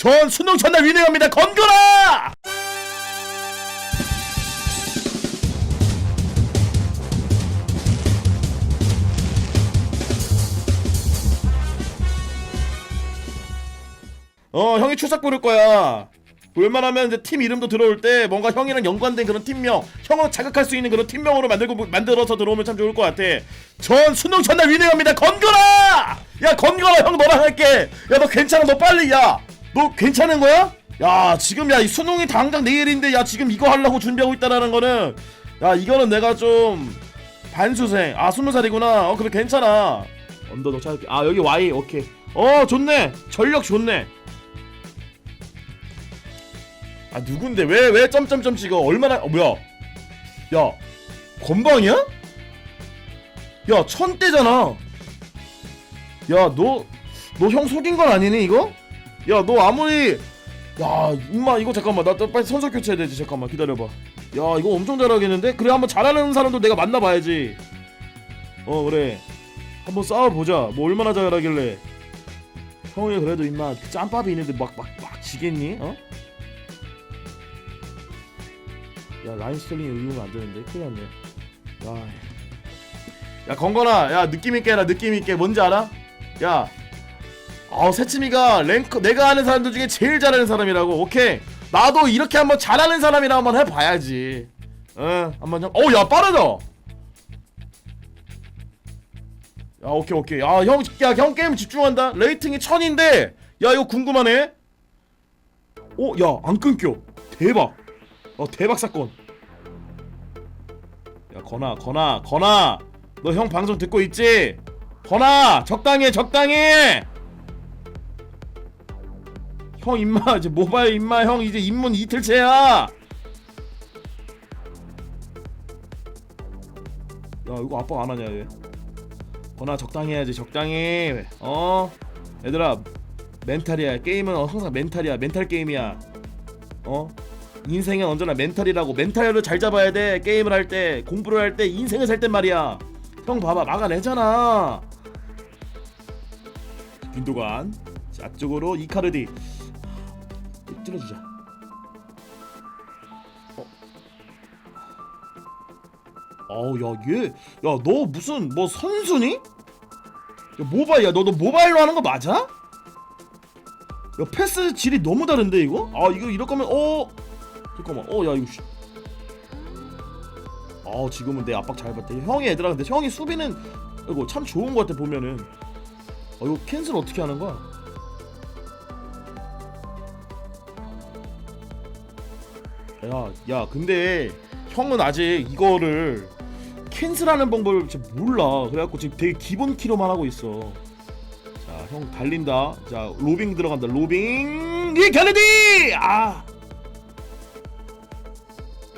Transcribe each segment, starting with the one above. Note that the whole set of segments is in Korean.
전 수능 전날 위닝합니다. 건거라! 어 형이 출석 부를 거야. 웬만하면 이제 팀 이름도 들어올 때 뭔가 형이랑 연관된 그런 팀명 형을 자극할 수 있는 그런 팀명으로 만들고 만들어서 들어오면 참 좋을 것 같아. 전 수능 전날 위닝합니다. 건거라! 야 건거라 형 너랑 할게. 야 너 괜찮아. 너 빨리 야 너 괜찮은 거야? 야 지금 야이 수능이 당장 내일인데 야 지금 이거 하려고 준비하고 있다라는 거는 야 이거는 내가 좀 반수생. 아 스무 살이구나. 어 그래 괜찮아. 언더도 찾을게. 아 여기 Y. 오케이. 어 좋네. 전력 좋네. 아 누군데? 왜 왜 점점점 찍어? 얼마나 어 뭐야? 야 건방이야? 야 천대잖아. 야 너 너 형 속인 건 아니니 이거? 야 너 아무리 야 임마 이거 잠깐만 나또 빨리 선수 교체해야 되지 잠깐만 기다려봐. 야 이거 엄청 잘하겠는데? 그래 한번 잘하는 사람도 내가 만나봐야지. 어 그래. 한번 싸워보자. 뭐 얼마나 잘하길래. 형이 그래도 임마 그 짬밥이 있는데 막 막 막 지겠니? 어? 야 라인 스텔링이 의유가 안 되는데. 큰일 났네. 야, 야 건건아 야 느낌 있게 해라 느낌 있게. 뭔지 알아? 야 아우 세치미가 랭크 내가 아는 사람들 중에 제일 잘하는 사람이라고. 오케이. 나도 이렇게 한번 잘하는 사람이랑 한번 해봐야지. 응 한번 형. 어우 야 빠르다. 야 오케이 오케이. 야형 야 형 게임 집중한다. 레이팅이 천인데 야 이거 궁금하네. 어야안 끊겨. 대박. 어 대박 사건. 야 건아 건아 건아. 너 형 방송 듣고 있지? 건아 적당히 해, 적당히 해! 형 임마 이제 모바일 임마 형 이제 입문 이틀째야. 야 이거 아빠가 안 하냐 얘? 건아 적당히 해야지 적당히. 어? 얘들아 멘탈이야. 게임은 항상 멘탈이야. 멘탈 게임이야. 어? 인생은 언제나 멘탈이라고. 멘탈을 잘 잡아야 돼. 게임을 할 때 공부를 할 때 인생을 살 땐 말이야. 형 봐봐 막아내잖아. 빈도관 자 앞쪽으로 이카르디 찔러주자 어. 어우 야얘야 너 무슨 뭐 선수니? 야 모바일 야너 너 모바일로 하는 거 맞아? 야 패스 질이 너무 다른데 이거? 아 이거 이럴 거면 어 잠깐만 어 야 이거 씨. 아 지금은 내 압박 잘 받대 형이 얘들아 근데 형이 수비는 이거 참 좋은 거 같아 보면은 어 이거 캔슬 어떻게 하는 거야? 야, 야, 근데 형은 아직 이거를 캔슬하는 방법을 잘 몰라. 그래갖고 지금 되게 기본 키로만 하고 있어. 자, 형 달린다. 자, 로빙 들어간다. 로빙 이 갤러디! 아,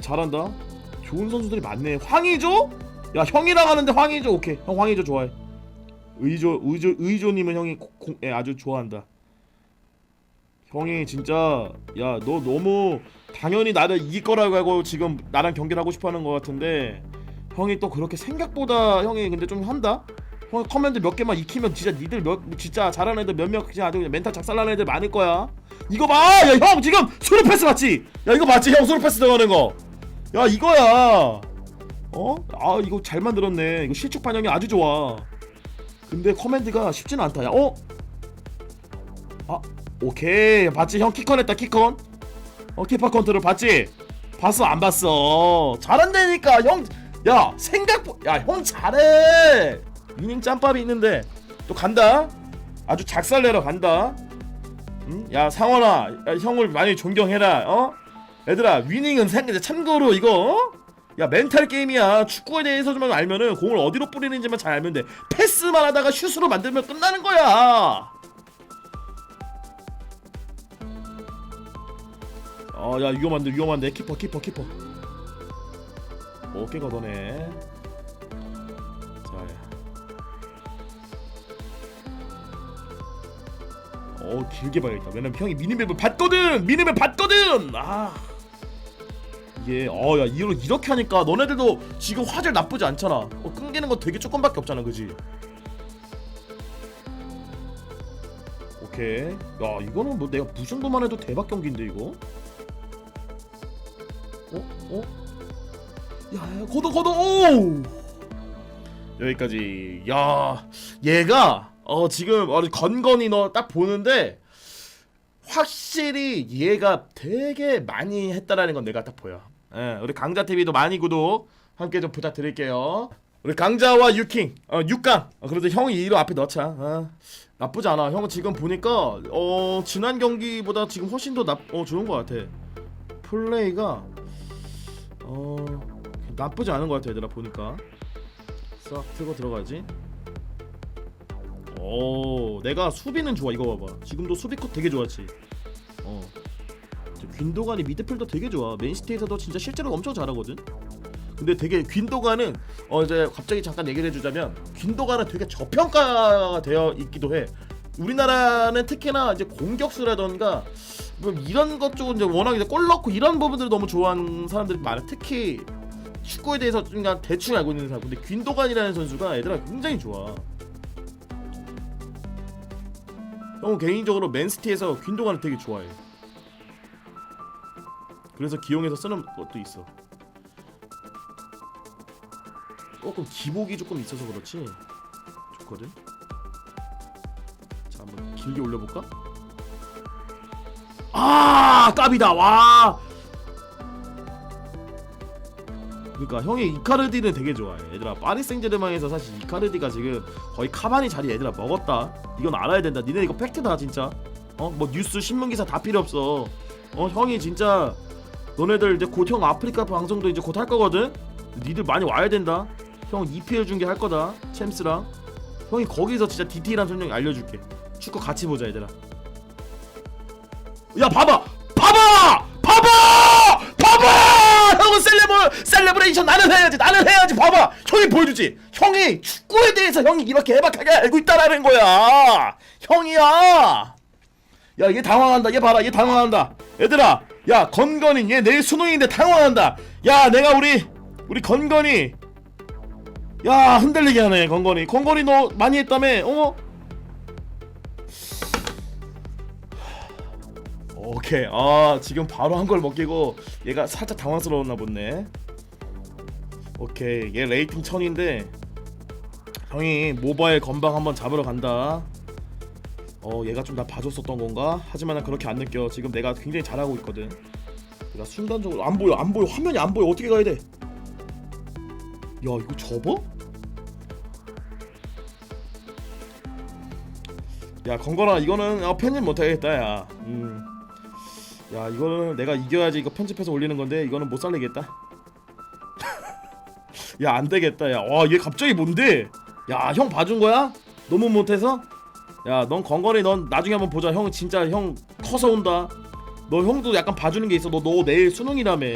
잘한다. 좋은 선수들이 많네. 황의조? 야, 형이랑 하는데 황의조 오케이. 형 황의조 좋아해. 의조, 의조, 의조님은 형이 고- 고- 예, 아주 좋아한다. 형이 진짜 야 너 너무 당연히 나를 이길 거라고 하고 지금 나랑 경기를 하고 싶어 하는 것 같은데 형이 또 그렇게 생각보다 형이 근데 좀 한다. 형 커맨드 몇 개만 익히면 진짜 니들 몇 진짜 잘하는 애들 몇몇 그냥 아주 그냥 멘탈 작살나는 애들 많을 거야. 이거 봐, 야 형 지금 수루 패스 맞지? 야 이거 맞지? 형 수루 패스 들어가는 거. 야 이거야. 어? 아 이거 잘 만들었네. 이거 실축 반영이 아주 좋아. 근데 커맨드가 쉽지는 않다. 야 어? 아 오케이 봤지 형 키컨 했다 키컨 어 키퍼 컨트롤 봤지? 봤어 안 봤어? 잘한다니까 형 야 생각 야형 잘해. 위닝 짬밥이 있는데. 또 간다. 아주 작살내러 간다. 응? 야 상원아 야, 형을 많이 존경해라 어? 얘들아 위닝은 생 참고로 이거 어? 야 멘탈 게임이야. 축구에 대해서만 알면은 공을 어디로 뿌리는지만 잘 알면 돼. 패스만 하다가 슛으로 만들면 끝나는 거야 어, 야 위험한데 위험한데 키퍼 키퍼 키퍼. 어깨 걷어내. 자. 어 길게 봐야겠다. 왜냐면 형이 미니맵을 봤거든. 미니맵 봤거든. 아. 이게 어야 이렇게 하니까 너네들도 지금 화질 나쁘지 않잖아. 어, 끊기는 거 되게 조금밖에 없잖아, 그지? 오케이. 야 이거는 뭐 내가 무슨 도만 해도 대박 경기인데 이거. 어? 어? 야, 야 걷어 걷어 오! 여기까지. 야 얘가 어 지금 어, 건건이 너 딱 보는데 확실히 얘가 되게 많이 했다라는 건 내가 딱 보여. 예, 우리 강자 TV도 많이 구독 함께 좀 부탁드릴게요. 우리 강자와 유킹, 어, 육강. 어, 그래도 형이 이로 앞에 넣자. 어, 나쁘지 않아. 형은 지금 보니까 어 지난 경기보다 지금 훨씬 더 나, 어 좋은 것 같아. 플레이가 어 나쁘지 않은 것 같아 얘들아 보니까. 싹 틀고 들어가지. 오, 내가 수비는 좋아. 이거 봐봐. 지금도 수비 컷 되게 좋았지. 어. 저 균도간이 미드필더 되게 좋아. 맨시티에서도 진짜 실제로 엄청 잘하거든. 근데 되게 균도간은 어 이제 갑자기 잠깐 얘기를 해주자면 균도간은 되게 저평가가 되어 있기도 해. 우리나라는 특히나 이제 공격수라던가 뭐 이런 것 쪽은 이제 워낙 이제 골 넣고 이런 부분들을 너무 좋아하는 사람들이 많아. 특히 축구에 대해서 좀 그냥 대충 알고 있는 사람. 근데 균도간이라는 선수가 얘들아 굉장히 좋아. 형 개인적으로 맨시티에서 균도간을 되게 좋아해. 그래서 기용해서 쓰는 것도 있어. 조금 기복이 조금 있어서 그렇지 좋거든. 자 한번 길게 올려볼까? 아 까비다 와. 그러니까 형이 이카르디는 되게 좋아해. 얘들아 파리 생제르맹에서 사실 이카르디가 지금 거의 카바니 자리 얘들아 먹었다. 이건 알아야 된다. 니네 이거 팩트다 진짜. 어 뭐 뉴스 신문 기사 다 필요 없어. 어 형이 진짜 너네들 이제 곧 형 아프리카 방송도 이제 곧 할 거거든. 니들 많이 와야 된다. 형 EPL 중계 할 거다. 챔스랑. 형이 거기서 진짜 디테일한 설명 알려줄게. 축구 같이 보자 얘들아. 야 봐봐, 봐봐, 봐봐, 봐봐. 형은 셀레브 셀레브레이션 나는 해야지, 나는 해야지. 봐봐, 형이 보여주지. 형이 축구에 대해서 형이 이렇게 해박하게 알고 있다라는 거야. 형이야. 야, 얘 당황한다. 얘 봐라, 얘 당황한다. 얘들아, 야 건건이 얘 내일 수능인데 당황한다. 야, 내가 우리 우리 건건이 야 흔들리게 하네 건건이. 건건이 너 많이 했다며? 어? 오케이. 아 지금 바로 한 걸 먹히고 얘가 살짝 당황스러웠나 보네. 오케이. 얘 레이팅 1000인데 형이 모바일 건방 한번 잡으러 간다. 어 얘가 좀 나 봐줬었던 건가? 하지만 난 그렇게 안 느껴. 지금 내가 굉장히 잘하고 있거든. 내가 순간적으로 안 보여, 안 보여, 화면이 안 보여. 어떻게 가야 돼? 야 이거 접어? 야 건건아 이거는 어, 편집 못하겠다 야. 음. 야 이거는 내가 이겨야지 이거 편집해서 올리는 건데 이거는 못 살리겠다. 야 안 되겠다 야. 와얘 갑자기 뭔데? 야 형 봐준 거야? 너무 못해서? 야 넌 건건이 넌 나중에 한번 보자. 형 진짜 형 커서 온다. 너 형도 약간 봐주는 게 있어. 너 너 내일 수능이라며.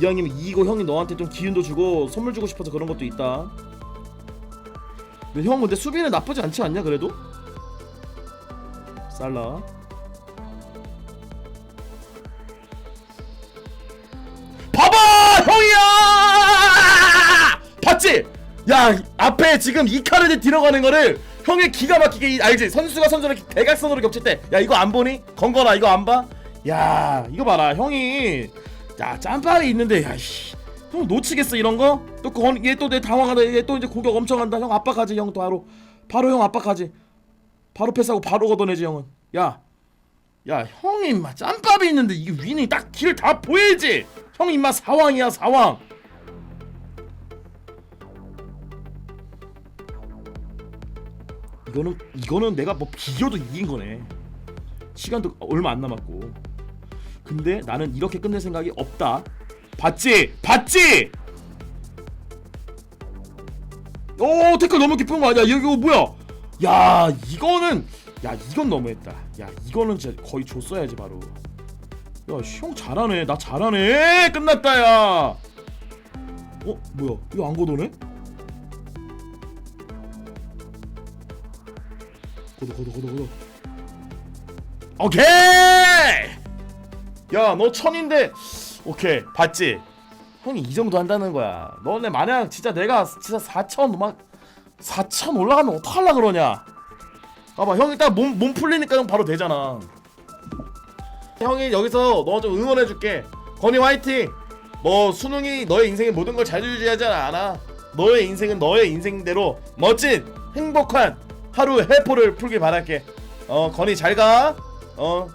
이왕이면 이기고 형이 너한테 좀 기운도 주고 선물 주고 싶어서 그런 것도 있다. 근데 형 근데 수비는 나쁘지 않지 않냐 그래도? 살라. 야 앞에 지금 이카르디 들어가는 거를 형이 기가 막히게 이- 알지? 선수가 선수를 대각선으로 겹칠 때 야 이거 안 보니? 건거나 이거 안 봐? 야 이거 봐라 형이 야 짬밥이 있는데 야씨 형 놓치겠어 이런 거? 또얘또 내 당황하다 얘 또 이제 공격 엄청 한다 형 압박하지 형 바로 바로 형 압박하지 바로 패스하고 바로 걷어내지 형은 야 야 형이 임마 짬밥이 있는데 이게 위니 딱길다 보이지 형 임마 사왕이야 사왕 이거는 이거는 내가 뭐 비교도 이긴 거네. 시간도 얼마 안 남았고. 근데 나는 이렇게 끝낼 생각이 없다. 봤지? 봤지? 오 태클 너무 깊은 거 아니야? 이거 뭐야? 야 이거는 야 이건 너무했다. 야 이거는 진짜 거의 줬어야지 바로. 야형 잘하네. 나 잘하네. 끝났다 야. 어? 뭐야? 이거 안 걷어내? 고도 고도 고도 고도 오케이! 야 너 천인데. 오케이 봤지? 형이 이 정도 한다는 거야. 너네 만약 진짜 내가 진짜 4천 막 4천 올라가면 어떡하려 그러냐? 봐봐 형 일단 몸, 몸 풀리니까 형 바로 되잖아. 형이 여기서 너 좀 응원해줄게. 건이 화이팅! 뭐 수능이 너의 인생의 모든 걸잘 유지하지 않아. 너의 인생은 너의 인생대로 멋진 행복한 하루 해포를 풀길 바랄게. 어 건이 잘가. 어.